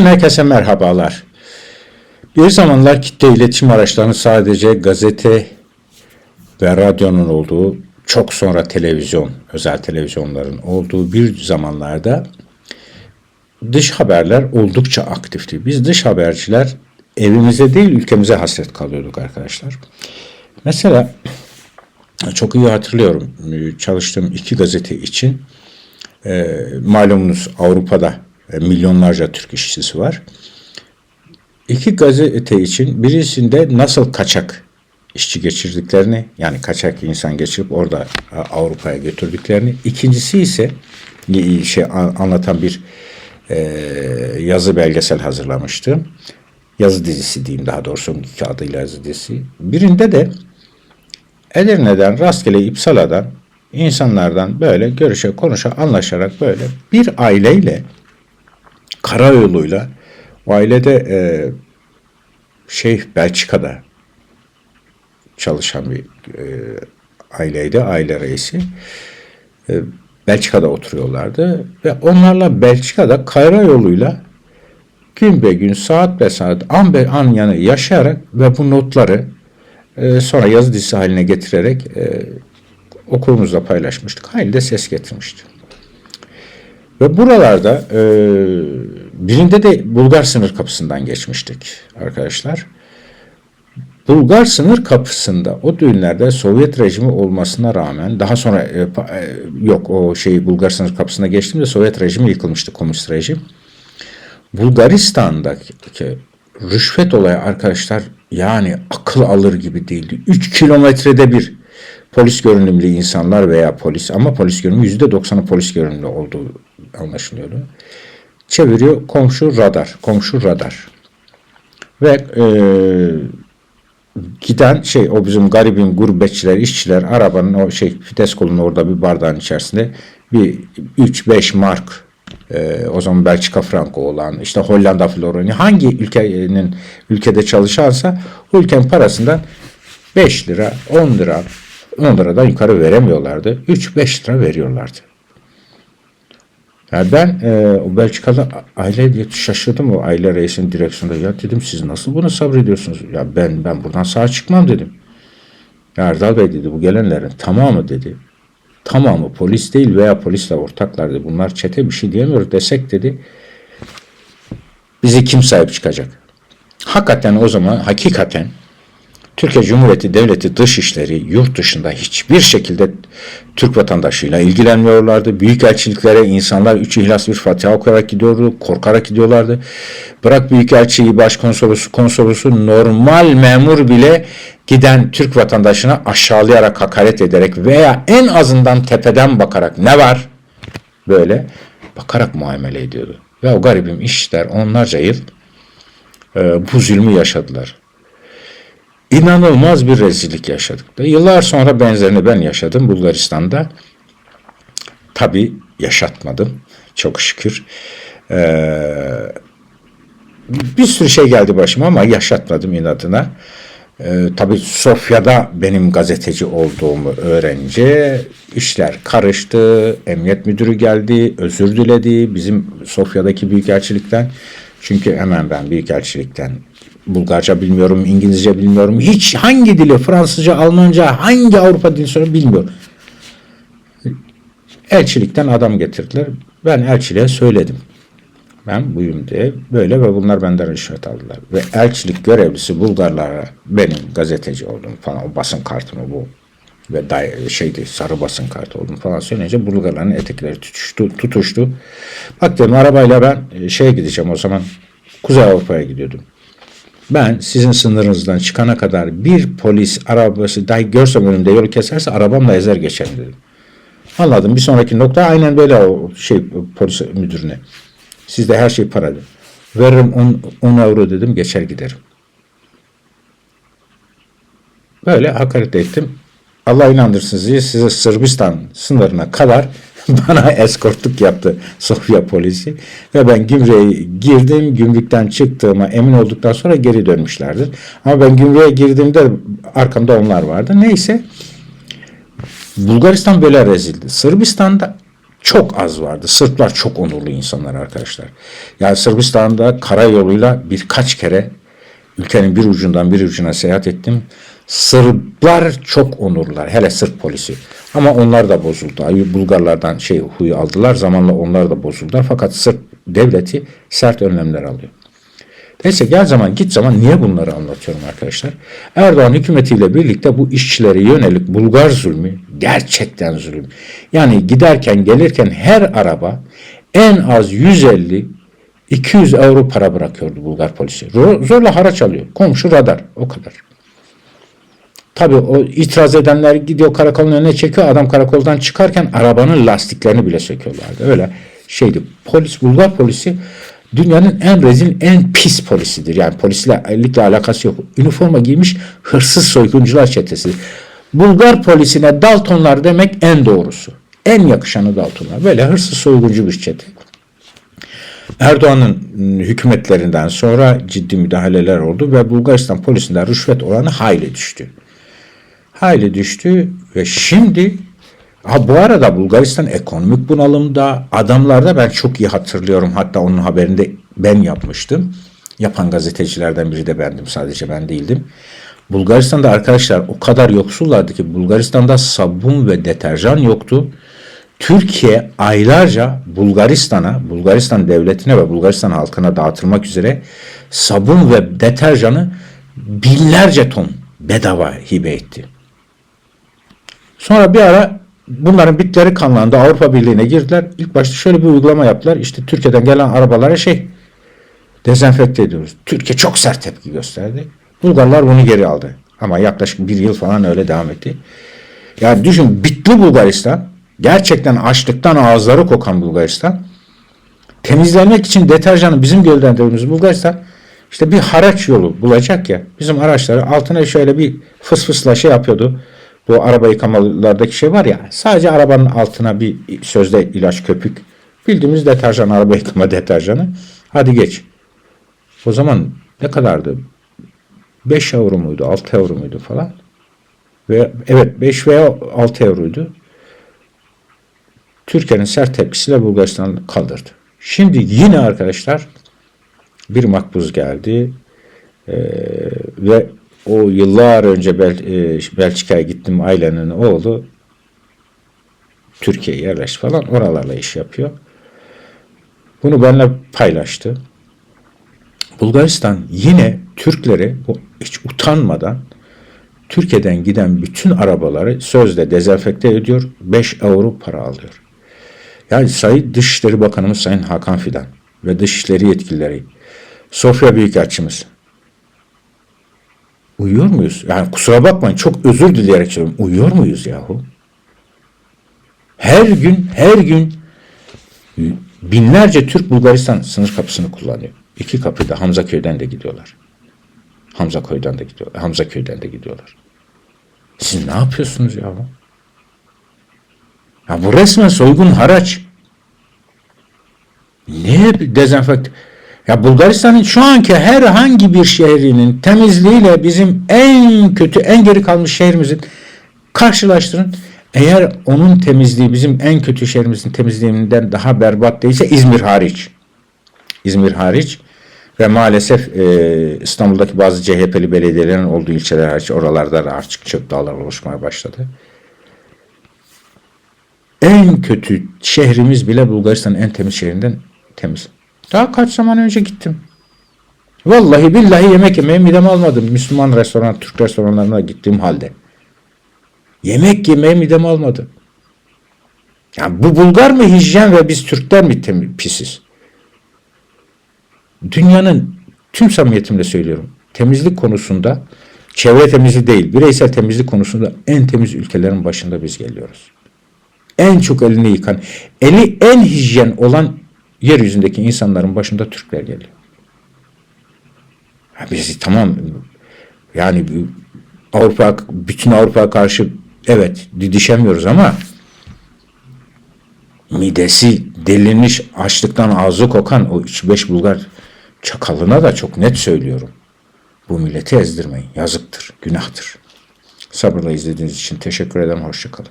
Herkese merhabalar. Bir zamanlar kitle iletişim araçlarının sadece gazete ve radyonun olduğu, çok sonra televizyon, özel televizyonların olduğu bir zamanlarda dış haberler oldukça aktifti. Biz dış haberciler evimize değil ülkemize hasret kalıyorduk arkadaşlar. Mesela çok iyi hatırlıyorum çalıştığım iki gazete için e, malumunuz Avrupa'da milyonlarca Türk işçisi var. İki gazete için birisinde nasıl kaçak işçi geçirdiklerini yani kaçak insan geçirip orada e, Avrupa'ya götürdüklerini. İkincisi ise e, şey an- anlatan bir e, yazı belgesel hazırlamıştım. Yazı dizisi diyeyim daha doğrusu iki adıyla yazı dizisi. Birinde de Edirne'den rastgele İpsala'dan insanlardan böyle görüşe konuşa anlaşarak böyle bir aileyle karayoluyla o ailede e, şey Belçika'da çalışan bir e, aileydi aile reisi E, Belçika'da oturuyorlardı ve onlarla Belçika'da karayoluyla gün be gün saat be saat an be an yanı yaşayarak ve bu notları e, sonra yazı dizisi haline getirerek e, okulumuzda paylaşmıştık. Halde ses getirmişti. Ve buralarda e, birinde de Bulgar sınır kapısından geçmiştik arkadaşlar. Bulgar sınır kapısında o düğünlerde Sovyet rejimi olmasına rağmen daha sonra e, e, yok o şeyi Bulgar sınır kapısına geçtiğimde Sovyet rejimi yıkılmıştı komünist rejim. Bulgaristan'daki rüşvet olayı arkadaşlar yani akıl alır gibi değildi. 3 kilometrede bir polis görünümlü insanlar veya polis ama polis görünümlü %90'ı polis görünümlü olduğu anlaşılıyordu. Çeviriyor komşu radar, komşu radar. Ve e, giden şey o bizim garibim gurbetçiler, işçiler arabanın o şey fites kolunun orada bir bardağın içerisinde bir 3-5 mark e, o zaman Belçika franko olan işte Hollanda floroni hangi ülkenin ülkede çalışansa o ülkenin parasından 5 lira 10 lira 10 liradan yukarı veremiyorlardı. 3-5 lira veriyorlardı. Yani ben e, o Belçika'da aile şaşırdım o aile reisinin direksiyonda. Ya dedim siz nasıl bunu sabrediyorsunuz? Ya ben ben buradan sağ çıkmam dedim. Ya Erdal Bey dedi bu gelenlerin tamamı dedi. Tamamı polis değil veya polisle ortaklar dedi. Bunlar çete bir şey diyemiyor desek dedi. Bizi kim sahip çıkacak? Hakikaten o zaman hakikaten Türkiye Cumhuriyeti Devleti Dışişleri yurt dışında hiçbir şekilde Türk vatandaşıyla ilgilenmiyorlardı. Büyükelçiliklere insanlar üç ihlas bir Fatiha okuyarak gidiyordu, korkarak gidiyorlardı. Bırak büyükelçiyi, başkonsolosu, konsolosu normal memur bile giden Türk vatandaşına aşağılayarak, hakaret ederek veya en azından tepeden bakarak ne var böyle bakarak muamele ediyordu. Ve o garibim işçiler onlarca yıl e, bu zulmü yaşadılar inanılmaz bir rezillik yaşadık. Yıllar sonra benzerini ben yaşadım Bulgaristan'da. Tabi yaşatmadım. Çok şükür. Ee, bir sürü şey geldi başıma ama yaşatmadım inadına. Ee, tabii Sofya'da benim gazeteci olduğumu öğrenince işler karıştı. Emniyet müdürü geldi, özür diledi bizim Sofya'daki büyükelçilikten. Çünkü hemen ben büyükelçilikten Bulgarca bilmiyorum, İngilizce bilmiyorum. Hiç hangi dili, Fransızca, Almanca, hangi Avrupa dili sonra bilmiyorum. Elçilikten adam getirdiler. Ben elçiliğe söyledim. Ben buyum diye böyle ve bunlar benden rüşvet aldılar. Ve elçilik görevlisi Bulgarlara benim gazeteci olduğum falan o basın kartımı bu ve day şeydi sarı basın kartı olduğunu falan söyleyince Bulgarların etekleri tutuştu. tutuştu. Bak dedim arabayla ben şeye gideceğim o zaman Kuzey Avrupa'ya gidiyordum. Ben sizin sınırınızdan çıkana kadar bir polis arabası dahi görsem önümde yolu keserse arabamla ezer geçerim dedim. Anladım. Bir sonraki nokta aynen böyle o şey polis müdürüne. Sizde her şey para dedim. Veririm 10, 10 euro dedim geçer giderim. Böyle hakaret ettim. Allah inandırsın diye size Sırbistan sınırına kadar bana eskortluk yaptı Sofya polisi. Ve ben gümrüğe girdim. Gümrükten çıktığıma emin olduktan sonra geri dönmüşlerdir. Ama ben gümrüğe girdiğimde arkamda onlar vardı. Neyse. Bulgaristan böyle rezildi. Sırbistan'da çok az vardı. Sırplar çok onurlu insanlar arkadaşlar. Yani Sırbistan'da karayoluyla birkaç kere ülkenin bir ucundan bir ucuna seyahat ettim. Sırplar çok onurlular. Hele Sırp polisi. Ama onlar da bozuldu. Bulgarlardan şey huyu aldılar. Zamanla onlar da bozuldular. Fakat Sırp devleti sert önlemler alıyor. Neyse gel zaman git zaman niye bunları anlatıyorum arkadaşlar? Erdoğan hükümetiyle birlikte bu işçilere yönelik Bulgar zulmü gerçekten zulüm. Yani giderken gelirken her araba en az 150 200 euro para bırakıyordu Bulgar polisi. Zor- Zorla haraç alıyor. Komşu radar. O kadar. Tabii o itiraz edenler gidiyor karakolun önüne çekiyor. Adam karakoldan çıkarken arabanın lastiklerini bile söküyorlardı. Öyle şeydi. Polis, Bulgar polisi dünyanın en rezil, en pis polisidir. Yani polisle ellikle alakası yok. Üniforma giymiş hırsız soyguncular çetesi. Bulgar polisine Daltonlar demek en doğrusu. En yakışanı Daltonlar. Böyle hırsız soyguncu bir çete. Erdoğan'ın ıı, hükümetlerinden sonra ciddi müdahaleler oldu ve Bulgaristan polisinden rüşvet oranı hayli düştü. Hayli düştü ve şimdi ha bu arada Bulgaristan ekonomik bunalımda adamlarda ben çok iyi hatırlıyorum hatta onun haberinde ben yapmıştım. Yapan gazetecilerden biri de bendim sadece ben değildim. Bulgaristan'da arkadaşlar o kadar yoksullardı ki Bulgaristan'da sabun ve deterjan yoktu. Türkiye aylarca Bulgaristan'a, Bulgaristan devletine ve Bulgaristan halkına dağıtılmak üzere sabun ve deterjanı binlerce ton bedava hibe etti. Sonra bir ara bunların bitleri kanlandı. Avrupa Birliği'ne girdiler. İlk başta şöyle bir uygulama yaptılar. İşte Türkiye'den gelen arabalara şey dezenfekte ediyoruz. Türkiye çok sert tepki gösterdi. Bulgarlar bunu geri aldı. Ama yaklaşık bir yıl falan öyle devam etti. Yani düşün bitli Bulgaristan gerçekten açlıktan ağızları kokan Bulgaristan temizlenmek için deterjanı bizim gönderdiğimiz Bulgaristan işte bir haraç yolu bulacak ya bizim araçları altına şöyle bir fıs fısla şey yapıyordu. Bu araba yıkamalardaki şey var ya sadece arabanın altına bir sözde ilaç köpük bildiğimiz deterjan araba yıkama deterjanı hadi geç. O zaman ne kadardı? 5 euro muydu 6 euro muydu falan. Ve evet 5 veya 6 euroydu. Türkiye'nin sert tepkisiyle Bulgaristan kaldırdı. Şimdi yine arkadaşlar bir makbuz geldi Ee, ve o yıllar önce Bel e, Belçika'ya gittim ailenin oğlu Türkiye'ye yerleşti falan oralarla iş yapıyor. Bunu benimle paylaştı. Bulgaristan yine Türkleri hiç utanmadan Türkiye'den giden bütün arabaları sözde dezenfekte ediyor. 5 euro para alıyor. Yani Sayın Dışişleri Bakanımız Sayın Hakan Fidan ve Dışişleri yetkilileri Sofya Büyükelçimiz uyuyor muyuz? Yani kusura bakmayın çok özür dileyerek söylüyorum. Uyuyor muyuz yahu? Her gün her gün binlerce Türk Bulgaristan sınır kapısını kullanıyor. İki kapıda Hamza köyden de gidiyorlar. Hamza köyden de gidiyorlar. Hamza köyden de gidiyorlar. Siz ne yapıyorsunuz ya? Ya bu resmen soygun haraç. Ne dezenfekt? Ya Bulgaristan'ın şu anki herhangi bir şehrinin temizliğiyle bizim en kötü, en geri kalmış şehrimizin karşılaştırın. Eğer onun temizliği bizim en kötü şehrimizin temizliğinden daha berbat değilse İzmir hariç. İzmir hariç ve maalesef e, İstanbul'daki bazı CHP'li belediyelerin olduğu ilçeler hariç oralarda da artık çöp dağlar oluşmaya başladı. En kötü şehrimiz bile Bulgaristan'ın en temiz şehrinden temiz. Daha kaç zaman önce gittim. Vallahi billahi yemek yemeye midem almadım. Müslüman restoran, Türk restoranlarına gittiğim halde. Yemek yemeye midem almadı. Yani bu Bulgar mı hijyen ve biz Türkler mi temiz, pisiz? Dünyanın tüm samimiyetimle söylüyorum. Temizlik konusunda çevre temizliği değil, bireysel temizlik konusunda en temiz ülkelerin başında biz geliyoruz. En çok elini yıkan, eli en hijyen olan yeryüzündeki insanların başında Türkler geliyor. Ya biz tamam yani Avrupa bütün Avrupa karşı evet didişemiyoruz ama midesi delinmiş açlıktan ağzı kokan o 3-5 Bulgar çakalına da çok net söylüyorum. Bu milleti ezdirmeyin. Yazıktır, günahtır. Sabırla izlediğiniz için teşekkür ederim. Hoşçakalın.